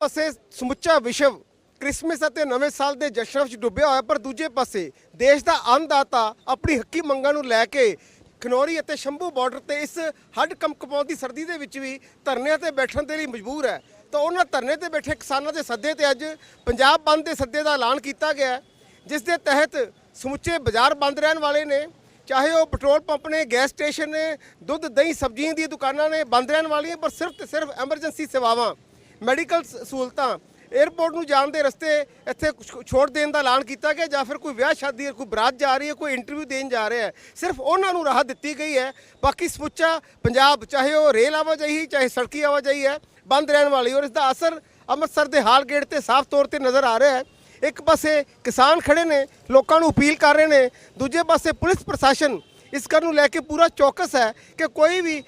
ਪਾਸੇ ਸਮੁੱਚਾ ਵਿਸ਼ਵ ਕ੍ਰਿਸਮਸ ਅਤੇ ਨਵੇਂ ਸਾਲ ਦੇ ਜਸ਼ਨਾਂ ਵਿੱਚ ਡੁੱਬਿਆ ਹੋਇਆ, ਪਰ ਦੂਜੇ ਪਾਸੇ ਦੇਸ਼ ਦਾ ਅੰਨਦਾਤਾ ਆਪਣੀ ਹੱਕੀ ਮੰਗਾਂ ਨੂੰ ਲੈ ਕੇ ਖਨੌਰੀ ਅਤੇ ਸ਼ੰਭੂ ਬਾਰਡਰ ਤੇ ਇਸ ਹੱਡ ਕੰਪਕਪਾਉਂਦੀ ਸਰਦੀ ਦੇ ਵਿੱਚ ਵੀ ਧਰਨਿਆਂ ਤੇ ਬੈਠਣ ਦੇ ਲਈ ਮਜਬੂਰ ਹੈ। ਤਾਂ ਉਹਨਾਂ ਧਰਨੇ ਤੇ ਬੈਠੇ ਕਿਸਾਨਾਂ ਦੇ ਸੱਦੇ ਤੇ ਅੱਜ ਪੰਜਾਬ ਬੰਦ ਦੇ ਸੱਦੇ ਦਾ ਐਲਾਨ ਕੀਤਾ ਗਿਆ ਜਿਸ ਦੇ ਤਹਿਤ ਸਮੁੱਚੇ ਬਾਜ਼ਾਰ ਬੰਦ ਰਹਿਣ ਵਾਲੇ ਨੇ, ਚਾਹੇ ਉਹ ਪੈਟਰੋਲ ਪੰਪ ਨੇ, ਗੈਸ ਸਟੇਸ਼ਨ ਨੇ, ਦੁੱਧ, ਦਹੀਂ, ਸਬਜ਼ੀਆਂ ਦੀਆਂ ਦੁਕਾਨਾਂ ਨੇ, ਬੰਦ ਰਹਿਣ ਵਾਲੀਆਂ, ਪਰ ਸਿਰਫ ਤੇ ਸਿਰਫ ਐਮਰਜੈਂਸੀ ਸੇਵਾਵਾਂ ਮੈਡੀਕਲ ਸਹੂਲਤਾਂ 에ਅਰਪੋਰਟ ਨੂੰ ਜਾਣ ਦੇ ਰਸਤੇ ਇੱਥੇ ਛੋੜ ਦੇਣ ਦਾ ਐਲਾਨ ਕੀਤਾ ਗਿਆ ਜਾਂ ਫਿਰ ਕੋਈ ਵਿਆਹ ਸ਼ਾਦੀ ਹੈ ਕੋਈ ਬਰਾਤ ਜਾ ਰਹੀ ਹੈ, ਕੋਈ ਇੰਟਰਵਿਊ ਦੇਣ ਜਾ ਰਿਹਾ ਹੈ। ਸਿਰਫ ਉਹਨਾਂ ਨੂੰ ਰਾਹਤ ਦਿੱਤੀ ਗਈ ਹੈ। ਬਾਕੀ ਸਮੁੱਚਾ ਪੰਜਾਬ, ਚਾਹੇ ਉਹ ਰੇਲ ਆਵਾਜਾਈ, ਚਾਹੇ ਸੜਕੀ ਆਵਾਜਾਈ ਹੈ, ਬੰਦ ਰਹਿਣ ਵਾਲੀ ਔਰ ਇਸ ਦਾ ਅਸਰ ਅੰਮ੍ਰਿਤਸਰ ਦੇ ਹਾਲ ਗੇਟ ਤੇ ਸਾਫ਼ ਤੌਰ ਤੇ ਨਜ਼ਰ ਆ ਰਿਹਾ ਹੈ। ਇੱਕ ਪਾਸੇ ਕਿਸਾਨ ਖੜੇ ਨੇ, ਲੋਕਾਂ ਨੂੰ ਅਪੀਲ ਕਰ ਰਹੇ ਨੇ, ਦੂਜੇ ਪਾਸੇ ਪੁਲਿਸ ਪ੍ਰਸ਼ਾਸਨ ਇਸ ਕਰ ਨੂੰ ਲੈ ਕੇ ਪੂਰਾ ਚੌਕਸ ਹੈ ਕਿ ਕੋਈ ਵੀ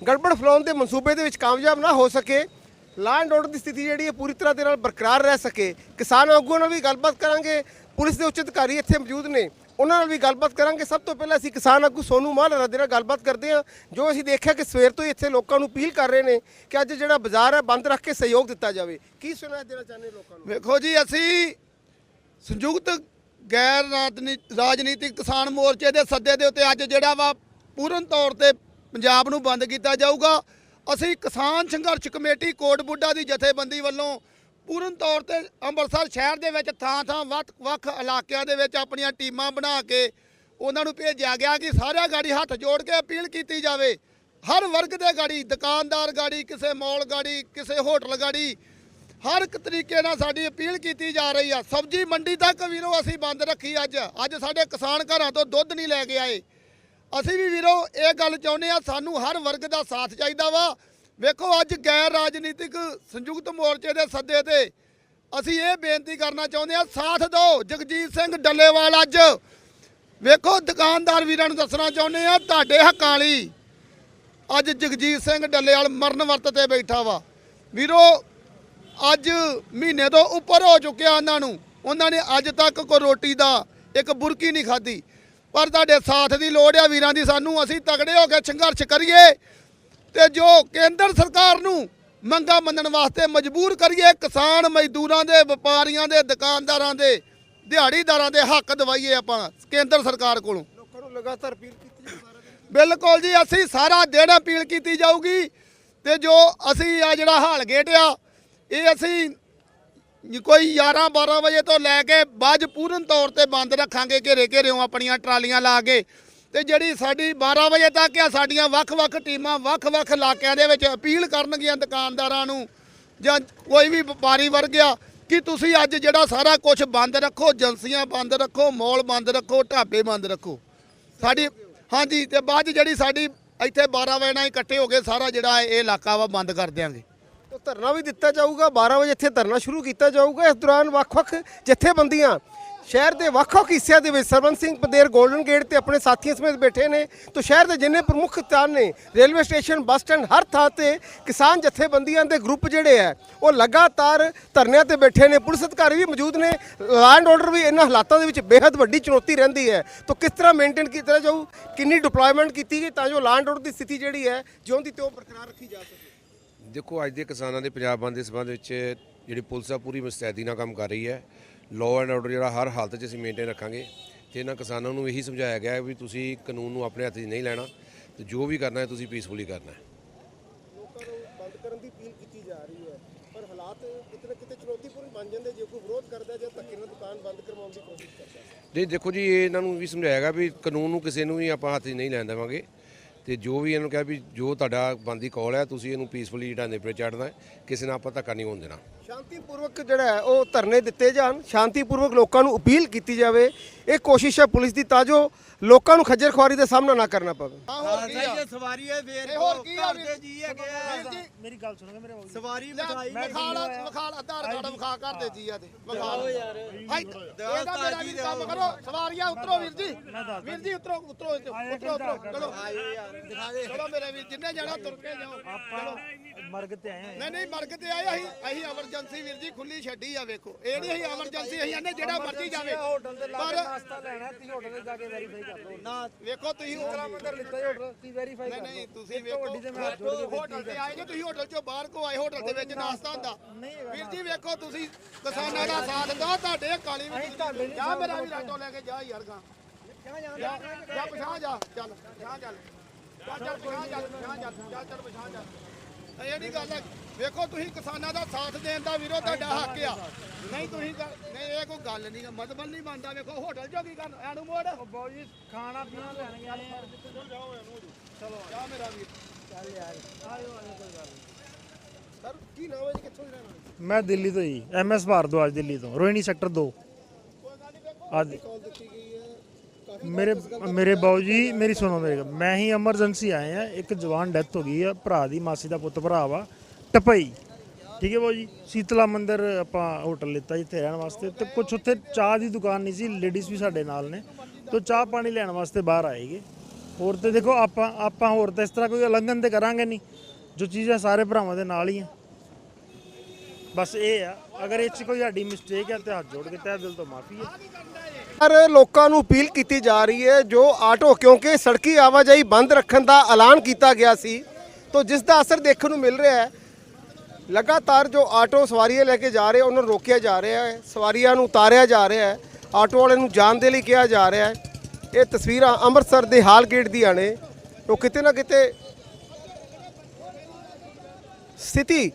ਗੜਬੜ ਫਲਾਉਣ ਦੇ ਮਨਸੂਬੇ ਦੇ ਵਿੱਚ ਕਾਮਯਾਬ ਨਾ ਹੋ ਸਕੇ। ਲਾਅ ਐਂਡ ਆਰਡਰ ਦੀ ਸਥਿਤੀ ਜਿਹੜੀ ਹੈ ਪੂਰੀ ਤਰ੍ਹਾਂ ਦੇ ਨਾਲ ਬਰਕਰਾਰ ਰਹਿ ਸਕੇ। ਕਿਸਾਨ ਆਗੂਆਂ ਨਾਲ ਵੀ ਗੱਲਬਾਤ ਕਰਾਂਗੇ। ਪੁਲਿਸ ਦੇ ਉੱਚ ਅਧਿਕਾਰੀ ਇੱਥੇ ਮੌਜੂਦ ਨੇ। ਉਹਨਾਂ ਨਾਲ ਵੀ ਗੱਲਬਾਤ ਕਰਾਂਗੇ। ਸਭ ਤੋਂ ਪਹਿਲਾਂ ਅਸੀਂ ਕਿਸਾਨ ਆਗੂ ਸੋਨੂ ਮਾਲਰਾ ਦੇ ਨਾਲ ਗੱਲਬਾਤ ਕਰਦੇ ਹਾਂ, ਜੋ ਅਸੀਂ ਦੇਖਿਆ ਕਿ ਸਵੇਰ ਤੋਂ ਹੀ ਇੱਥੇ ਲੋਕਾਂ ਨੂੰ ਅਪੀਲ ਕਰ ਰਹੇ ਨੇ ਕਿ ਅੱਜ ਜਿਹੜਾ ਬਾਜ਼ਾਰ ਹੈ, ਬੰਦ ਰੱਖ ਕੇ ਸਹਿਯੋਗ ਦਿੱਤਾ ਜਾਵੇ। ਕੀ ਸੁਣਾ ਦੇਣਾ ਚਾਹੁੰਦੇ ਲੋਕਾਂ ਨੂੰ? ਵੇਖੋ ਜੀ, ਅਸੀਂ ਸੰਯੁਕਤ ਗੈਰ ਰਾਜਨੀ- ਰਾਜਨੀਤਿਕ ਕਿਸਾਨ ਮੋਰਚੇ ਦੇ ਸੱਦੇ ਦੇ ਉੱਤੇ ਅੱਜ ਜਿਹੜਾ ਵਾ ਪੂਰਨ ਤੌਰ ਤੇ ਪੰਜਾਬ ਨੂੰ ਬੰਦ ਕੀਤਾ ਜਾਊਗਾ। ਅਸੀਂ ਕਿਸਾਨ ਸੰਘਰਸ਼ ਕਮੇਟੀ ਕੋਟ ਬੁੱਢਾ ਦੀ ਜਥੇਬੰਦੀ ਵੱਲੋਂ ਪੂਰਨ ਤੌਰ ਤੇ ਅੰਮ੍ਰਿਤਸਰ ਸ਼ਹਿਰ ਦੇ ਵਿੱਚ ਥਾਂ-ਥਾਂ ਵੱਖ-ਵੱਖ ਇਲਾਕਿਆਂ ਦੇ ਵਿੱਚ ਆਪਣੀਆਂ ਟੀਮਾਂ ਬਣਾ ਕੇ ਉਹਨਾਂ ਨੂੰ ਭੇਜਿਆ ਗਿਆ ਕਿ ਸਾਰਿਆਂ ਗਾੜੀ ਹੱਥ ਜੋੜ ਕੇ ਅਪੀਲ ਕੀਤੀ ਜਾਵੇ। ਹਰ ਵਰਗ ਦੇ ਗਾੜੀ, ਦੁਕਾਨਦਾਰ ਗਾੜੀ, ਕਿਸੇ ਮੌਲ ਗਾੜੀ, ਕਿਸੇ ਹੋਟਲ ਗਾੜੀ, ਹਰ ਇੱਕ ਤਰੀਕੇ ਨਾਲ ਸਾਡੀ ਅਪੀਲ ਕੀਤੀ ਜਾ ਰਹੀ ਆ। ਸਬਜ਼ੀ ਮੰਡੀ ਤੱਕ ਵੀਰੋ ਅਸੀਂ ਬੰਦ ਰੱਖੀ ਅੱਜ। ਅੱਜ ਸਾਡੇ ਕਿਸਾਨ ਘਰਾਂ ਤੋਂ ਦੁੱਧ ਨਹੀਂ ਲੈ ਕੇ ਆਏ। ਅਸੀਂ ਵੀ ਵੀਰੋ ਇਹ ਗੱਲ ਚਾਹੁੰਦੇ ਆ ਸਾਨੂੰ ਹਰ ਵਰਗ ਦਾ ਸਾਥ ਚਾਹੀਦਾ ਵਾ। ਵੇਖੋ, ਅੱਜ ਗੈਰ ਰਾਜਨੀਤਿਕ ਸੰਯੁਕਤ ਮੋਰਚੇ ਦੇ ਸੱਦੇ ਤੇ ਅਸੀਂ ਇਹ ਬੇਨਤੀ ਕਰਨਾ ਚਾਹੁੰਦੇ ਆ ਸਾਥ ਦਿਓ ਜਗਜੀਤ ਸਿੰਘ ਡੱਲੇਵਾਲ ਅੱਜ। ਵੇਖੋ, ਦੁਕਾਨਦਾਰ ਵੀਰਾਂ ਨੂੰ ਦੱਸਣਾ ਚਾਹੁੰਦੇ ਆ ਤੁਹਾਡੇ ਹੱਕਾਂ ਲਈ ਅੱਜ ਜਗਜੀਤ ਸਿੰਘ ਡੱਲੇਵਾਲ ਮਰਨ ਵਰਤ ਤੇ ਬੈਠਾ ਵਾ। ਵੀਰੋ, ਅੱਜ ਮਹੀਨੇ ਤੋਂ ਉੱਪਰ ਹੋ ਚੁੱਕਿਆ ਉਹਨਾਂ ਨੂੰ। ਉਹਨਾਂ ਨੇ ਅੱਜ ਤੱਕ ਕੋਈ ਰੋਟੀ ਦਾ ਇੱਕ ਬੁਰਕੀ ਨਹੀਂ ਖਾਧੀ। ਪਰ ਤੁਹਾਡੇ ਸਾਥ ਦੀ ਲੋੜ ਆ ਵੀਰਾਂ ਦੀ ਸਾਨੂੰ ਅਸੀਂ ਤਗੜੇ ਹੋ ਕੇ ਸੰਘਰਸ਼ ਕਰੀਏ ਤੇ ਜੋ ਕੇਂਦਰ ਸਰਕਾਰ ਨੂੰ ਮੰਗਾ ਮੰਨਣ ਵਾਸਤੇ ਮਜਬੂਰ ਕਰੀਏ ਕਿਸਾਨ ਮਜ਼ਦੂਰਾਂ ਦੇ ਵਪਾਰੀਆਂ ਦੇ ਦੁਕਾਨਦਾਰਾਂ ਦੇ ਦਿਹਾੜੀਦਾਰਾਂ ਦੇ ਹੱਕ ਦਵਾਈਏ ਆਪਾਂ ਕੇਂਦਰ ਸਰਕਾਰ ਕੋਲੋਂ। ਲੋਕਾਂ ਨੂੰ ਲਗਾਤਾਰ ਅਪੀਲ ਕੀਤੀ ਜਾ ਸਾਰਾ ਦਿਨ ਬਿਲਕੁਲ ਜੀ ਅਸੀਂ ਸਾਰਾ ਦਿਨ ਅਪੀਲ ਕੀਤੀ ਜਾਊਗੀ ਤੇ ਜੋ ਅਸੀਂ ਆ ਜਿਹੜਾ ਹਾਲ ਗੇਟ ਆ ਇਹ ਅਸੀਂ ਕੋਈ 11 12 ਵਜੇ ਤੋਂ ਲੈ ਕੇ ਬਾਅਦ ਪੂਰਨ ਤੌਰ ਤੇ ਬੰਦ ਰੱਖਾਂਗੇ, ਘੇਰੇ ਘੇਰਿਓਂ ਆਪਣੀਆਂ ਟਰਾਲੀਆਂ ਲਾ ਕੇ। ਤੇ ਜਿਹੜੀ ਸਾਡੀ 12 ਵਜੇ ਤੱਕ ਆ, ਸਾਡੀਆਂ ਵੱਖ-ਵੱਖ ਟੀਮਾਂ ਵੱਖ-ਵੱਖ ਇਲਾਕਿਆਂ ਦੇ ਵਿੱਚ ਅਪੀਲ ਕਰਨਗੀਆਂ ਦੁਕਾਨਦਾਰਾਂ ਨੂੰ, ਜਾਂ ਕੋਈ ਵੀ ਵਪਾਰੀ ਵਰਗ ਆ, ਕਿ ਤੁਸੀਂ ਅੱਜ ਜਿਹੜਾ ਸਾਰਾ ਕੁਝ ਬੰਦ ਰੱਖੋ, ਏਜੰਸੀਆਂ ਬੰਦ ਰੱਖੋ, ਮੌਲ ਬੰਦ ਰੱਖੋ, ਢਾਬੇ ਬੰਦ ਰੱਖੋ। ਸਾਡੀ, ਹਾਂਜੀ, ਤੇ ਬਾਅਦ ਜਿਹੜੀ ਸਾਡੀ ਇੱਥੇ 12 ਵਜੇ ਨਾਲ ਇਕੱਠੇ ਹੋ ਕੇ ਸਾਰਾ ਜਿਹੜਾ ਇਹ ਇਲਾਕਾ ਵਾ ਬੰਦ ਕਰ ਦਿਆਂਗੇ। ਉਹ ਧਰਨਾ ਵੀ ਦਿੱਤਾ ਜਾਊਗਾ 12 ਵਜੇ ਇੱਥੇ ਧਰਨਾ ਸ਼ੁਰੂ ਕੀਤਾ ਜਾਊਗਾ। ਇਸ ਦੌਰਾਨ ਵੱਖ-ਵੱਖ ਜਥੇਬੰਦੀਆਂ, ਸ਼ਹਿਰ ਦੇ ਵੱਖ-ਵੱਖ ਹਿੱਸਿਆਂ ਦੇ ਵਿੱਚ ਸਰਵਨ ਸਿੰਘ ਪਦੇਰ 골ਡਨ ਗੇਟ ਤੇ ਆਪਣੇ ਸਾਥੀਆਂ ਸਮੇਤ ਬੈਠੇ ਨੇ। ਤੋਂ ਸ਼ਹਿਰ ਦੇ ਜਿੰਨੇ ਪ੍ਰਮੁੱਖ ਸਥਾਨ ਨੇ, ਰੇਲਵੇ ਸਟੇਸ਼ਨ, ਬੱਸ ਸਟੈਂਡ, ਹਰ ਥਾਂ ਤੇ ਕਿਸਾਨ ਜਥੇਬੰਦੀਆਂ ਦੇ ਗਰੁੱਪ ਜਿਹੜੇ ਆ, ਉਹ ਲਗਾਤਾਰ ਧਰਨਿਆਂ ਤੇ ਬੈਠੇ ਨੇ। ਪੁਲਿਸ ਅਧਿਕਾਰੀ ਵੀ ਮੌਜੂਦ ਨੇ। ਲੈਂਡ ਆਰਡਰ ਵੀ ਇਹਨਾਂ ਹਾਲਾਤਾਂ ਦੇ ਵਿੱਚ ਬੇਹੱਦ ਵੱਡੀ ਚੁਣੌਤੀ ਰਹਿੰਦੀ ਹੈ। ਤੋਂ ਕਿਸ ਤਰ੍ਹਾਂ ਮੇਨਟੇਨ ਕੀਤਾ ਜਾਊ, ਕਿੰਨੀ ਡਿਪਲੋਇਮੈਂਟ ਕੀਤੀ ਗਈ ਤਾਂ ਜੋ ਲੈਂਡ ਆਰਡਰ ਦੀ ਸਥਿਤੀ ਜਿਹੜੀ ਹੈ ਜਿਉਂ ਦੀ ਤਿਉਂ ਬਰਕਰਾਰ ਰੱਖੀ ਜਾ ਸਕੇ। ਦੇਖੋ ਅੱਜ ਦੇ ਕਿਸਾਨਾਂ ਦੇ ਪੰਜਾਬ ਬੰਦ ਦੇ ਸੰਬੰਧ ਵਿੱਚ ਜਿਹੜੀ ਪੁਲਿਸ ਆ ਪੂਰੀ ਮੁਸਤੈਦੀ ਨਾਲ ਕੰਮ ਕਰ ਰਹੀ ਹੈ। ਲਾਅ ਐਂਡ ਆਰਡਰ ਜਿਹੜਾ ਹਰ ਹਾਲਤ 'ਚ ਅਸੀਂ ਮੇਨਟੇਨ ਰੱਖਾਂਗੇ। ਤੇ ਇਹਨਾਂ ਕਿਸਾਨਾਂ ਨੂੰ ਇਹੀ ਸਮਝਾਇਆ ਗਿਆ ਵੀ ਤੁਸੀਂ ਕਾਨੂੰਨ ਨੂੰ ਆਪਣੇ ਹੱਥ 'ਚ ਨਹੀਂ ਲੈਣਾ ਤੇ ਜੋ ਵੀ ਕਰਨਾ ਹੈ ਤੁਸੀਂ ਪੀਸਫੁਲੀ ਕਰਨਾ ਹੈ। ਲੋਕਾਂ ਨੂੰ ਬੰਦ ਕਰਨ ਦੀ ਅਪੀਲ ਕੀਤੀ ਜਾ ਰਹੀ ਹੈ ਪਰ ਹਾਲਾਤ ਕਿਤੇ ਨਾ ਕਿਤੇ ਚੁਣੌਤੀਪੂਰਨ ਬਣ ਜਾਂਦੇ ਜੇ ਕੋਈ ਵਿਰੋਧ ਕਰਦਾ ਜਾਂ ਧੱਕੇ ਨਾਲ ਦੁਕਾਨ ਬੰਦ ਕਰਵਾਉਣ ਦੀ ਕੋਸ਼ਿਸ਼ ਕਰਦਾ ਨਹੀਂ ਦੇਖੋ ਜੀ ਇਹ ਇਹਨਾਂ ਨੂੰ ਵੀ ਸਮਝਾਇਆ ਗਿਆ ਵੀ ਕਾਨੂੰਨ ਨੂੰ ਕਿਸੇ ਨੂੰ ਵੀ ਆਪਾਂ ਹੱਥ 'ਚ ਨਹੀਂ ਲੈਣ ਦੇਵਾਂਗੇ। ਤੇ ਜੋ ਵੀ ਇਹਨੂੰ ਕਿਹਾ ਵੀ ਜੋ ਤੁਹਾਡਾ ਬੰਦੀ ਕਾਲ ਹੈ, ਤੁਸੀਂ ਇਹਨੂੰ ਪੀਸਫੁਲੀ ਜਿਹੜਾ ਨੇਪਰੇ ਚੜਨਾ ਕਿਸੇ ਨਾਲ ਆਪਾਂ ਧੱਕਾ ਨਹੀਂ ਹੋਣ ਦੇਣਾ। ਸ਼ਾਂਤੀਪੂਰਵਕ ਜਿਹੜਾ ਹੈ, ਉਹ ਧਰਨੇ ਦਿੱਤੇ ਜਾਣ। ਸ਼ਾਂਤੀਪੂਰਵਕ ਲੋਕਾਂ ਨੂੰ ਅਪੀਲ ਕੀਤੀ ਜਾਵੇ ਇਹ ਕੋਸ਼ਿਸ਼ ਹੈ ਪੁਲਿਸ ਦੀ ਤਾਂ ਜੋ ਲੋਕਾਂ ਨੂੰ ਖੱਜਰ ਖੁਆਰੀ ਦਾ ਸਾਹਮਣਾ ਨਾ ਕਰਨਾ ਪਵੇ। ਹਾਂ ਹੋਰ ਕੀ ਆ? ਸਵਾਰੀ ਹੈ ਵੇਰ ਇਹ ਹੋਰ ਕੀ ਆ ਘਰ ਦੇ ਜੀ ਹੈਗੇ ਆ। ਵੀਰ ਜੀ। ਮੇਰੀ ਗੱਲ ਸੁਣੋ ਮੇਰੇ ਬਾਬੂ ਸਵਾਰੀ ਲੈ, ਬਿਠਾਈ ਵਿਖਾਲ ਵਿਖਾਲ ਆਧਾਰ ਕਾਰਡ ਵਿਖਾ ਕਰ ਦੇ ਜੀ ਆ ਤੇ ਵਿਖਾਲ ਯਾਰ। ਹਾਈ ਇਹਦਾ ਮੇਰਾ ਵੀ ਕੰਮ ਕਰੋ। ਸਵਾਰੀਆਂ ਉਤਰੋ ਵੀਰ ਜੀ। ਵੀਰ ਜੀ ਉਤਰੋ ਉਤਰੋ ਇੱਥੇ, ਉਤਰੋ ਉਤਰੋ ਚਲੋ। ਦਿਖਾ ਦੇ। ਚਲੋ ਮੇਰੇ ਵੀਰ ਜਿੰਨੇ ਜਾਣਾ ਤੁਰ ਕੇ ਜਾਓ। ਚਲੋ। ਮਰਗ ਤੇ ਆਏ ਨਹੀਂ ਨਹੀਂ ਮਰਗ ਤੇ ਆਏ ਅਸੀਂ ਅਸੀਂ ਐਮਰਜੈਂਸੀ ਵੀਰ ਜੀ ਖੁੱਲੀ ਛੱਡੀ ਆ ਵੇਖੋ। ਇਹ ਨਹੀਂ ਅਸੀਂ ਐਮਰਜੈਂਸੀ ਅਸੀਂ ਆਨੇ ਜਿਹੜਾ ਮਰਜ਼ੀ ਜਾਵੇ। ਪਰ ਨਾਸ਼ਤਾ ਲੈਣਾ ਤੁਸੀਂ ਹੋਟਲ ਤੇ ਜਾ ਕੇ ਵੈਰੀਫਾਈ ਕਰ ਲਓ। ਨਾ ਵੇਖੋ ਤੁਸੀਂ ਤੇਰਾ ਮੰਦਰ ਲਿੱਤਾ ਜੀ ਹੋਟਲ ਤੁਸੀਂ ਵੈਰੀਫਾਈ ਨਹੀਂ ਕਰ ਨਹੀਂ ਲਓ। ਤੁਸੀਂ ਵੇਖੋ ਹੋਟਲ ਤੇ ਆਏ ਜੇ ਤੁਸੀਂ ਹੋਟਲ ਚੋਂ ਬਾਹਰ ਕੋ ਆਏ ਹੋਟਲ ਦੇ ਵਿੱਚ ਨਾਸ਼ਤਾ ਹੁੰਦਾ। ਨਹੀਂ ਵੀਰ ਜੀ ਵੇਖੋ ਤੁਸੀਂ ਕਿਸਾਨਾਂ ਦਾ ਸਾਥ ਦਿਓ ਤੁਹਾਡੇ ਕਾਲੀ ਨਹੀਂ ਜਾ ਮੇਰਾ ਵੀ ਆਟੋ ਲੈ ਕੇ ਜਾ ਯਾਰ ਗਾ। ਜਾਣਾ ਜਾ ਜਾ ਪਛਾਣ ਜਾ ਚੱਲ ਪਛਾਣ ਚੱਲ। ਚੱਲ ਚੱਲ ਪਛਾਣ ਚੱਲ ਪਛਾਣ ਚੱਲ ਪਛਾਣ ਚੱਲ। ਇਹ ਨਹੀਂ ਗੱਲ ਹੈ। ਵੇਖੋ ਤੁਸੀਂ ਕਿਸਾਨਾਂ ਦਾ ਸਾਥ ਦੇਣ ਦਾ ਵੀਰੋ ਤੁਹਾਡਾ ਹੱਕ ਆ। ਨਹੀਂ ਤੁਸੀਂ ਗੱਲ- ਨਹੀਂ ਇਹ ਕੋਈ ਗੱਲ ਨਹੀਂ ਮਤਲਬ ਨਹੀਂ ਮੰਨਦਾ ਵੇਖੋ ਹੋਟਲ ਚੋਂ ਕੀ ਕਰਨ ਐਨੂੰ ਮੋੜ। ਉਹ ਬਾਊ ਜੀ ਖਾਣਾ ਪੀਣਾ ਲੈਣ ਗਏ ਆ। ਚਲੋ ਜਾ ਮੇਰਾ ਵੀਰ। ਚੱਲ ਯਾਰ ਆਇਓ ਆਇਓ ਕੋਈ ਗੱਲ ਨਹੀਂ। ਸਰ ਕੀ ਨਾਮ ਹੈ ਜੀ? ਕਿੱਥੋਂ ਦੇ ਰਹਿਣ ਵਾਲੇ ਮੈਂ ਦਿੱਲੀ ਤੋਂ ਜੀ ਐਮਐਸ ਭਾਰਦਵਾਜ ਦਿੱਲੀ ਤੋਂ ਰੋਹਿਣੀ ਸੈਕਟਰ 2 ਅੱਜ ਕਾਲ ਦਿੱਤੀ ਗਈ ਹੈ। ਕਾਫੀ ਮੇਰੇ ਮੇਰੇ ਬਾਊ ਜੀ ਮੇਰੀ ਸੁਣੋ ਮੇਰੇ। ਮੈਂ ਹੀ ਐਮਰਜੈਂਸੀ ਆਏ ਆ ਇੱਕ ਜਵਾਨ ਡੈਥ ਹੋ ਗਈ ਆ ਭਰਾ ਦੀ ਮਾਸੀ ਦਾ ਪੁੱਤ ਭਰਾ ਵਾ। ਟਪਈ ਠੀਕ ਹੈ ਬਾਊ ਜੀ, ਸੀਤਲਾ ਮੰਦਿਰ ਆਪਾਂ ਹੋਟਲ ਲਿੱਤਾ ਜਿੱਥੇ ਰਹਿਣ ਵਾਸਤੇ ਤੇ ਕੁਝ ਉੱਥੇ ਚਾਹ ਦੀ ਦੁਕਾਨ ਨਹੀਂ ਸੀ ਲੇਡੀਜ਼ ਵੀ ਸਾਡੇ ਨਾਲ ਨੇ। ਤੋਂ ਚਾਹ ਪਾਣੀ ਲੈਣ ਵਾਸਤੇ ਬਾਹਰ ਆਏਗੇ ਹੋਰ ਤੇ ਦੇਖੋ ਆਪਾਂ ਆਪਾਂ ਹੋਰ ਤਾਂ ਇਸ ਤਰ੍ਹਾਂ ਕੋਈ ਉਲੰਘਣ ਤੇ ਕਰਾਂਗੇ ਨਹੀਂ। ਜੋ ਚੀਜ਼ਾਂ ਸਾਰੇ ਭਰਾਵਾਂ ਦੇ ਨਾਲ ਹੀ ਆ। ਬਸ ਇਹ ਆ, ਅਗਰ ਇਹ ਚ ਕੋਈ ਸਾਡੀ ਮਿਸਟੇਕ ਹੈ ਤੇ ਹੱਥ ਜੋੜ ਕੇ ਤਹਿ ਦਿਲ ਤੋਂ ਮਾਫੀ ਹੈ ਪਰ ਲੋਕਾਂ ਨੂੰ ਅਪੀਲ ਕੀਤੀ ਜਾ ਰਹੀ ਹੈ, ਜੋ ਆਟੋ, ਕਿਉਂਕਿ ਸੜਕੀ ਆਵਾਜਾਈ ਬੰਦ ਰੱਖਣ ਦਾ ਐਲਾਨ ਕੀਤਾ ਗਿਆ ਸੀ। ਤੋਂ ਜਿਸ ਦਾ ਅਸਰ ਦੇਖਣ ਨੂੰ ਮਿਲ ਰਿਹਾ ਹੈ ਲਗਾਤਾਰ ਜੋ ਆਟੋ ਸਵਾਰੀਆਂ ਲੈ ਕੇ ਜਾ ਰਹੇ ਉਹਨਾਂ ਨੂੰ ਰੋਕਿਆ ਜਾ ਰਿਹਾ ਹੈ ਸਵਾਰੀਆਂ ਨੂੰ ਉਤਾਰਿਆ ਜਾ ਰਿਹਾ ਹੈ ਆਟੋ ਵਾਲੇ ਨੂੰ ਜਾਣ ਦੇ ਲਈ ਕਿਹਾ ਜਾ ਰਿਹਾ ਹੈ। ਇਹ ਤਸਵੀਰਾਂ ਅੰਮ੍ਰਿਤਸਰ ਦੇ ਹਾਲ ਗੇਟ ਦੀਆਂ ਨੇ। ਉਹ ਕਿਤੇ ਨਾ ਕਿਤੇ ਸਥਿਤੀ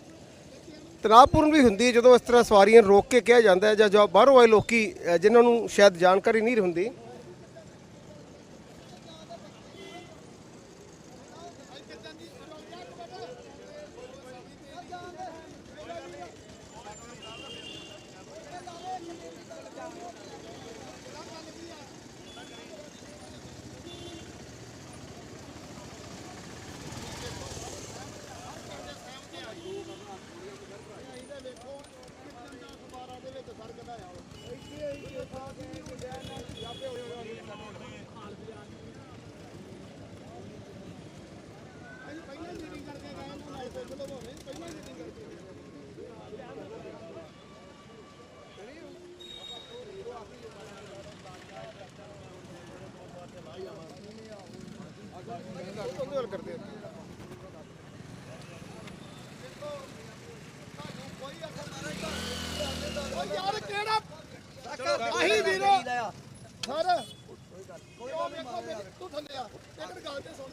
ਤਣਾਅਪੂਰਨ ਵੀ ਹੁੰਦੀ ਹੈ ਜਦੋਂ ਇਸ ਤਰ੍ਹਾਂ ਸਵਾਰੀਆਂ ਨੂੰ ਰੋਕ ਕੇ ਕਿਹਾ ਜਾਂਦਾ ਹੈ ਜਾਂ ਜੋ ਬਾਹਰੋਂ ਆਏ ਲੋਕੀ ਅ, ਜਿਨ੍ਹਾਂ ਨੂੰ ਸ਼ਾਇਦ ਜਾਣਕਾਰੀ ਨਹੀਂ ਹੁੰਦੀ ਓ ਯਾਰ ਕਿਹੜਾ ਅਹੀਂ ਵੀਰੋ ਸਰ ਉਹ ਵੇਖੋ ਮੇਰੀ- ਤੂੰ ਥੱਲੇ ਆ। ਇੱਕ ਗੱਲ ਤੇ ਸੁਣ।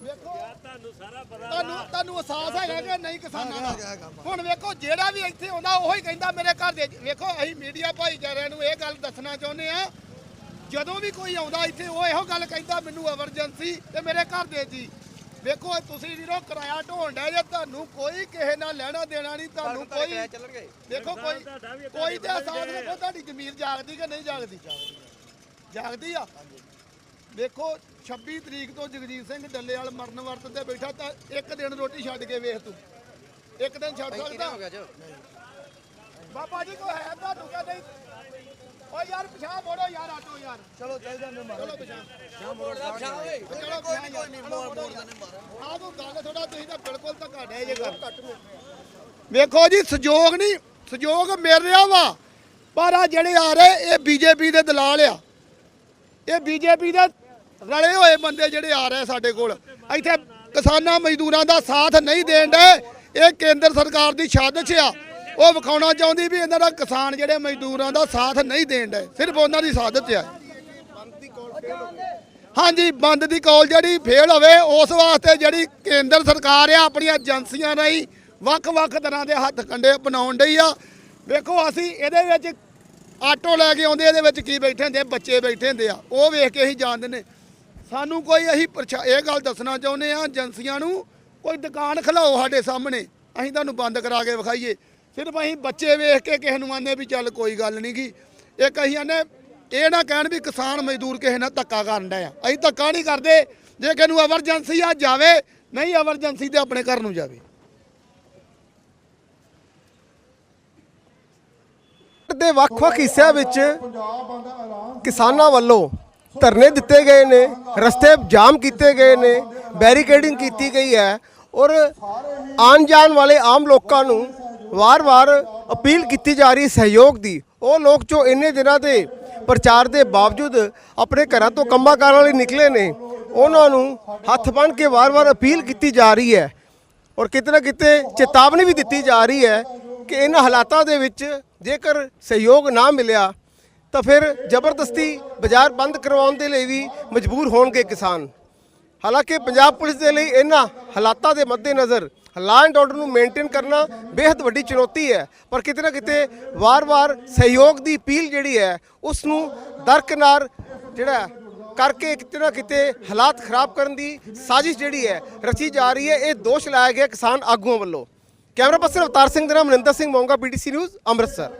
ਵੇਖੋ ਤੁਹਾਨੂੰ ਸਾਰਾ ਪਤਾ ਤੁਹਾਨੂੰ ਤੁਹਾਨੂੰ ਅਹਿਸਾਸ ਹੈਗਾ ਕਿ ਨਹੀਂ ਕਿਸਾਨਾਂ ਦਾ। ਹੁਣ ਵੇਖੋ ਜਿਹੜਾ ਵੀ ਇੱਥੇ ਆਉਂਦਾ ਉਹ ਹੀ ਕਹਿੰਦਾ ਮੇਰੇ ਘਰ ਦੇ ਵੇਖੋ ਅਸੀਂ ਮੀਡੀਆ ਭਾਈਚਾਰਿਆਂ ਨੂੰ ਇਹ ਗੱਲ ਦੱਸਣਾ ਚਾਹੁੰਦੇ ਆ ਜਦੋਂ ਵੀ ਕੋਈ ਆਉਂਦਾ ਇੱਥੇ ਉਹ ਇਹੋ ਗੱਲ ਕਹਿੰਦਾ ਮੈਨੂੰ ਐਮਰਜੈਂਸੀ ਤੇ ਮੇਰੇ ਘਰ ਦੇ ਜੀ। ਵੇਖੋ ਤੁਸੀਂ ਵੀਰੋ ਕਿਰਾਇਆ ਢੋਣ ਡਿਆ ਜੇ ਤੁਹਾਨੂੰ ਕੋਈ ਕਿਸੇ ਨਾਲ ਲੈਣਾ ਦੇਣਾ ਨਹੀਂ ਤੁਹਾਨੂੰ ਕੋਈ ਚੱਲਣਗੇ। ਦੇਖੋ ਕੋਈ ਕੋਈ ਤੇ ਅਹਿਸਾਸ ਰੱਖੋ ਤੁਹਾਡੀ ਜ਼ਮੀਰ ਜਾਗਦੀ ਕਿ ਨਹੀਂ ਜਾਗਦੀ? ਜਾਗਦੀ ਆ। ਦੇਖੋ 26 ਤਰੀਕ ਤੋਂ ਜਗਜੀਤ ਸਿੰਘ ਡੱਲੇਵਾਲ ਮਰਨ ਵਰਤ ਤੇ ਬੈਠਾ ਤਾਂ ਇੱਕ ਦਿਨ ਰੋਟੀ ਛੱਡ ਕੇ ਵੇਖ ਤੂੰ। ਇੱਕ ਦਿਨ ਛੱਡ ਸਕਦਾ? ਬਾਬਾ ਜੀ ਕੋ ਹੈ ਤੁਹਾਨੂੰ ਕਹ ਨਹੀਂ ਓ ਯਾਰ ਪਿਛਾਂ ਮੋੜੋ ਯਾਰ ਆਟੋ ਯਾਰ। ਚਲੋ ਚੱਲ ਜਾਂਦੇ ਮਾਰ ਚਲੋ ਪਿਛਾਂ ਸ਼ਾਮ ਮੋੜ ਦਾ ਸ਼ਾਮ ਓਏ। ਚਲੋ ਕੋਈ ਨਹੀਂ ਕੋਈ ਨਹੀਂ ਮੋੜ ਮੋੜ ਆਹ ਕੋਈ ਗੱਲ ਥੋੜਾ ਤੁਸੀਂ ਤਾਂ ਬਿਲਕੁਲ ਧੱਕਾ ਡੇ ਜੇ ਗੱਲ ਵੇਖੋ ਜੀ ਸਹਿਯੋਗ ਨਹੀਂ ਸਹਿਯੋਗ ਮਿਲ ਰਿਹਾ ਵਾ। ਪਰ ਆ ਜਿਹੜੇ ਆ ਰਹੇ ਇਹ ਬੀਜੇਪੀ ਦੇ ਦਲਾਲ ਆ। ਇਹ ਬੀਜੇਪੀ ਦੇ ਰਲੇ ਹੋਏ ਬੰਦੇ ਜਿਹੜੇ ਆ ਰਹੇ ਸਾਡੇ ਕੋਲ। ਇੱਥੇ ਕਿਸਾਨਾਂ ਮਜ਼ਦੂਰਾਂ ਦਾ ਸਾਥ ਨਹੀਂ ਦੇਣ ਦੇ ਇਹ ਕੇਂਦਰ ਸਰਕਾਰ ਦੀ ਸਾਜ਼ਿਸ਼ ਆ। ਉਹ ਵਿਖਾਉਣਾ ਚਾਹੁੰਦੀ ਵੀ ਇਹਨਾਂ ਦਾ ਕਿਸਾਨ ਜਿਹੜੇ ਮਜ਼ਦੂਰਾਂ ਦਾ ਸਾਥ ਨਹੀਂ ਦੇਣ ਦੇ ਸਿਰਫ ਉਹਨਾਂ ਦੀ ਸਾਜ਼ਿਸ਼ ਆ। ਹਾਂਜੀ, ਬੰਦ ਦੀ ਕਾਲ ਜਿਹੜੀ ਫੇਲ ਹੋਵੇ, ਉਸ ਵਾਸਤੇ ਜਿਹੜੀ ਕੇਂਦਰ ਸਰਕਾਰ ਆ, ਆਪਣੀਆਂ ਏਜੰਸੀਆਂ ਰਾਹੀਂ ਵੱਖ-ਵੱਖ ਤਰ੍ਹਾਂ ਦੇ ਹੱਥ ਕੰਡੇ ਅਪਣਾਉਣ ਡਈ ਆ। ਵੇਖੋ, ਅਸੀਂ ਇਹਦੇ ਵਿੱਚ ਆਟੋ ਲੈ ਕੇ ਆਉਂਦੇ, ਇਹਦੇ ਵਿੱਚ ਕੀ ਬੈਠੇ ਹੁੰਦੇ, ਬੱਚੇ ਬੈਠੇ ਹੁੰਦੇ ਆ, ਉਹ ਵੇਖ ਕੇ ਅਸੀਂ ਜਾਣਦੇ ਨੇ ਸਾਨੂੰ ਕੋਈ ਅਸੀਂ ਪ੍ਰਸ਼ਾ- ਇਹ ਗੱਲ ਦੱਸਣਾ ਚਾਹੁੰਦੇ ਆ, ਏਜੰਸੀਆਂ ਨੂੰ, ਕੋਈ ਦੁਕਾਨ ਖਲਾਓ ਸਾਡੇ ਸਾਹਮਣੇ, ਅਸੀਂ ਤੁਹਾਨੂੰ ਬੰਦ ਕਰਾ ਕੇ ਵਿਖਾਈਏ। ਸਿਰਫ ਅਸੀਂ ਬੱਚੇ ਵੇਖ ਕੇ ਕਿਸੇ ਨੂੰ ਆਨੇ ਵੀ ਚੱਲ ਕੋਈ ਗੱਲ ਨਹੀਂ ਗੀ। ਇੱਕ ਅਸੀਂ ਆਨੇ ਇਹ ਨਾ ਕਹਿਣ ਵੀ ਕਿਸਾਨ ਮਜ਼ਦੂਰ ਕਿਸੇ ਨਾਲ ਧੱਕਾ ਕਰਨ ਡਿਆ ਅਸੀਂ ਧੱਕਾ ਨਹੀਂ ਕਰਦੇ, ਜੇ ਕਿਸੇ ਨੂੰ ਐਮਰਜੈਂਸੀ ਆ ਜਾਵੇ, ਨਹੀਂ ਐਮਰਜੈਂਸੀ ਤੇ ਆਪਣੇ ਘਰ ਨੂੰ ਜਾਵੇ। ਦੇ ਵੱਖ-ਵੱਖ ਹਿੱਸਿਆਂ ਵਿੱਚ ਕਿਸਾਨਾਂ ਵੱਲੋਂ ਧਰਨੇ ਦਿੱਤੇ ਗਏ ਨੇ, ਰਸਤੇ ਜਾਮ ਕੀਤੇ ਗਏ ਨੇ, ਬੈਰੀਕੇਡਿੰਗ ਕੀਤੀ ਗਈ ਹੈ ਔਰ ਆਉਣ ਜਾਣ ਵਾਲੇ ਆਮ ਲੋਕਾਂ ਨੂੰ ਵਾਰ-ਵਾਰ ਅਪੀਲ ਕੀਤੀ ਜਾ ਰਹੀ ਸਹਿਯੋਗ ਦੀ। ਉਹ ਲੋਕ ਜੋ ਇੰਨੇ ਦਿਨਾਂ ਦੇ ਪ੍ਰਚਾਰ ਦੇ ਬਾਵਜੂਦ ਆਪਣੇ ਘਰਾਂ ਤੋਂ ਕੰਮਾਂ ਕਾਰਾਂ ਲਈ ਨਿਕਲੇ ਨੇ, ਉਹਨਾਂ ਨੂੰ ਹੱਥ ਬੰਨ੍ਹ ਕੇ ਵਾਰ-ਵਾਰ ਅਪੀਲ ਕੀਤੀ ਜਾ ਰਹੀ ਹੈ। ਔਰ ਕਿਤੇ ਨਾ ਕਿਤੇ ਚੇਤਾਵਨੀ ਵੀ ਦਿੱਤੀ ਜਾ ਰਹੀ ਹੈ ਕਿ ਇਹਨਾਂ ਹਾਲਾਤਾਂ ਦੇ ਵਿੱਚ ਜੇਕਰ ਸਹਿਯੋਗ ਨਾ ਮਿਲਿਆ, ਤਾਂ ਫਿਰ ਜ਼ਬਰਦਸਤੀ ਬਾਜ਼ਾਰ ਬੰਦ ਕਰਵਾਉਣ ਦੇ ਲਈ ਵੀ ਮਜਬੂਰ ਹੋਣਗੇ ਕਿਸਾਨ। ਹਾਲਾਂਕਿ ਪੰਜਾਬ ਪੁਲਿਸ ਦੇ ਲਈ ਇਹਨਾਂ ਹਾਲਾਤਾਂ ਦੇ ਮੱਦੇਨਜ਼ਰ ਲਾ ਐਂਡ ਆਰਡਰ ਨੂੰ ਮੇਨਟੇਨ ਕਰਨਾ ਬੇहद ਵੱਡੀ ਚੁਣੌਤੀ ਹੈ, ਪਰ ਕਿਤੇ ਨਾ ਕਿਤੇ ਵਾਰ-ਵਾਰ ਸਹਿਯੋਗ ਦੀ ਅਪੀਲ ਜਿਹੜੀ ਹੈ ਉਸ ਨੂੰ ਦਰਕਨਾਰ ਜਿਹੜਾ ਕਰਕੇ ਕਿਤੇ ਨਾ ਕਿਤੇ ਹਾਲਾਤ ਖਰਾਬ ਕਰਨ ਦੀ ਸਾਜ਼ਿਸ਼ ਜਿਹੜੀ ਹੈ, ਰਚੀ ਜਾ ਰਹੀ ਹੈ। ਇਹ ਦੋਸ਼ ਲਾਇਆ ਗਿਆ ਕਿਸਾਨ ਆਗੂਆਂ ਵੱਲੋਂ। ਕੈਮਰਾ ਪਰਸਨ ਅਵਤਾਰ ਸਿੰਘ ਦੇ ਨਾਮ, ਮਨਿੰਦਰ ਸਿੰਘ ਮੋਂਗਾ ਪੀਟੀਸੀ ਨਿਊਜ਼ ਅੰਮ੍ਰਿਤਸਰ।